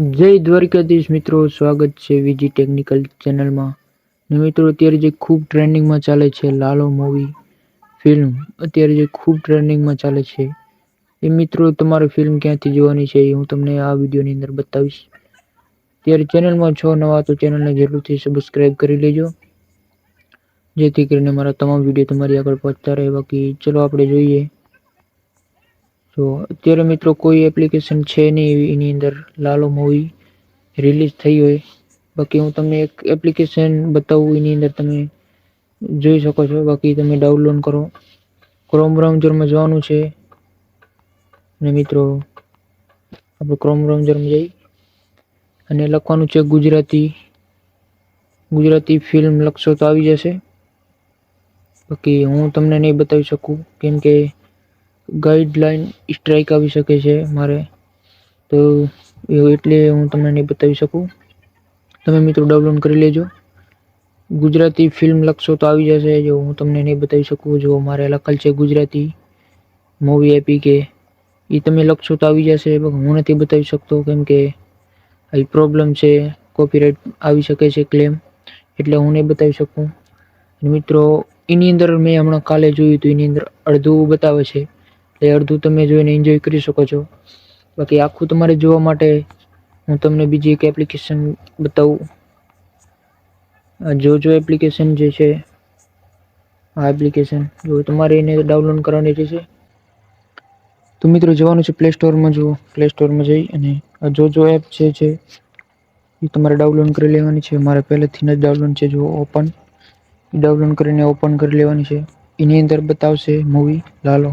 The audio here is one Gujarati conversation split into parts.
જય દ્વારકાધીશ મિત્રો, સ્વાગત છે વીજી ટેકનિકલ ચેનલમાં મિત્રો, અત્યારે જે ખૂબ ટ્રેન્ડિંગમાં ચાલે છે લાલો મૂવી ફિલ્મ અત્યારે જે ખૂબ ટ્રેન્ડિંગમાં ચાલે છે. એ મિત્રો, તમારે ફિલ્મ ક્યાંથી જોવાની છે એ હું તમને આ વિડીયોની અંદર બતાવીશ. ત્યારે ચેનલમાં છો નવા, તો ચેનલને જરૂરથી સબસ્ક્રાઈબ કરી લેજો. જેથી કરીને મારા તમામ વીડિયો તમારી આગળ પહોંચતા રહે. બાકી, ચલો આપણે જોઈએ. તો અત્યારે મિત્રો કોઈ એપ્લિકેશન છે નહીં એની અંદર લાલો મૂવી રિલીઝ થઈ હોય. બાકી હું તમને એક એપ્લિકેશન બતાવું, એની અંદર તમે જોઈ શકો છો. બાકી તમે ડાઉનલોડ કરો. ક્રોમ બ્રાઉઝરમાં જવાનું છે. અને મિત્રો, આપણે ક્રોમ બ્રાઉઝરમાં જઈ અને લખવાનું છે ગુજરાતી. ગુજરાતી ફિલ્મ લખશો તો આવી જશે. બાકી હું તમને નહીં બતાવી શકું, કેમ કે ગાઈડલાઈન સ્ટ્રાઇક આવી શકે છે મારે. તો એટલે હું તમને નહીં બતાવી શકું. તમે મિત્રો ડાઉનલોડ કરી લેજો. ગુજરાતી ફિલ્મ લખશો તો આવી જશે જો હું તમને નહીં બતાવી શકું. જો મારે લખેલ છે ગુજરાતી મૂવી એપી કે એ તમે લખશો તો આવી જશે હું નથી બતાવી શકતો કેમ કે એ પ્રોબ્લેમ છે કોપીરાઇટ આવી શકે છે ક્લેમ એટલે હું નહીં બતાવી શકું. મિત્રો, એની અંદર મેં હમણાં કાલે જોયું હતું, એની અંદર અડધું બતાવે છે. એટલે અડધું તમે જોઈને એન્જોય કરી શકો છો. બાકી આખું તમારે જોવા માટે હું તમને બીજી એક એપ્લિકેશન બતાવું. જોજો એપ્લિકેશન જે છે, આ એપ્લિકેશન જો તમારે એને ડાઉનલોડ કરવાની રહેશે. તો મિત્રો જવાનું છે પ્લે સ્ટોરમાં જુઓ. પ્લે સ્ટોરમાં જઈ અને જોજો એપ છે જે એ તમારે ડાઉનલોડ કરી લેવાની છે. મારે પહેલેથી જ ડાઉનલોડ છે જો ઓપન ડાઉનલોડ કરીને ઓપન કરી લેવાની છે. એની અંદર બતાવશે મૂવી લાલો.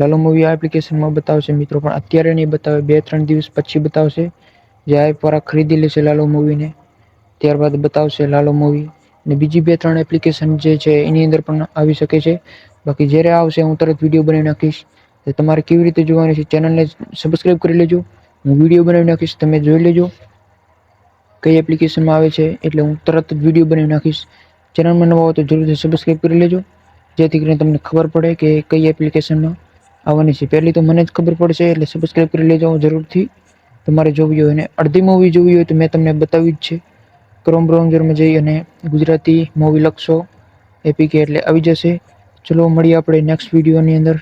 લાલો મૂવી આ એપ્લિકેશનમાં બતાવશે. મિત્રો, પણ અત્યારે નહીં બતાવે. બે ત્રણ દિવસ પછી બતાવશે. જે આ એપવાળા ખરીદી લેશે લાલો મૂવીને. ત્યારબાદ બતાવશે લાલો મૂવી. અને બીજી બે ત્રણ એપ્લિકેશન જે છે, એની અંદર પણ આવી શકે છે. બાકી જ્યારે આવશે, હું તરત વીડિયો બનાવી નાખીશ. તમારે કેવી રીતે જોવાની છે ચેનલને સબસ્ક્રાઈબ કરી લેજો. હું વીડિયો બનાવી નાખીશ, તમે જોઈ લેજો. કઈ એપ્લિકેશનમાં આવે છે, એટલે હું તરત જ વીડિયો બનાવી નાખીશ. ચેનલમાં નવા હોય તો જરૂરથી સબસ્ક્રાઈબ કરી લેજો. જેથી કરીને તમને ખબર પડે કે કઈ એપ્લિકેશનમાં આવવાની છે. પહેલી તો મને જ ખબર પડશે, એટલે સબસ્ક્રાઈબ કરી લેજો જરૂરથી. તમારે જોવી હોય અને અડધી મૂવી જોવી હોય તો મેં તમને બતાવી જ છે. ક્રોમ બ્રાઉઝરમાં જઈ અને ગુજરાતી મૂવી લખશો. એપીકે એટલે આવી જશે. ચલો, મળીએ આપણે નેક્સ્ટ વિડીયોની અંદર.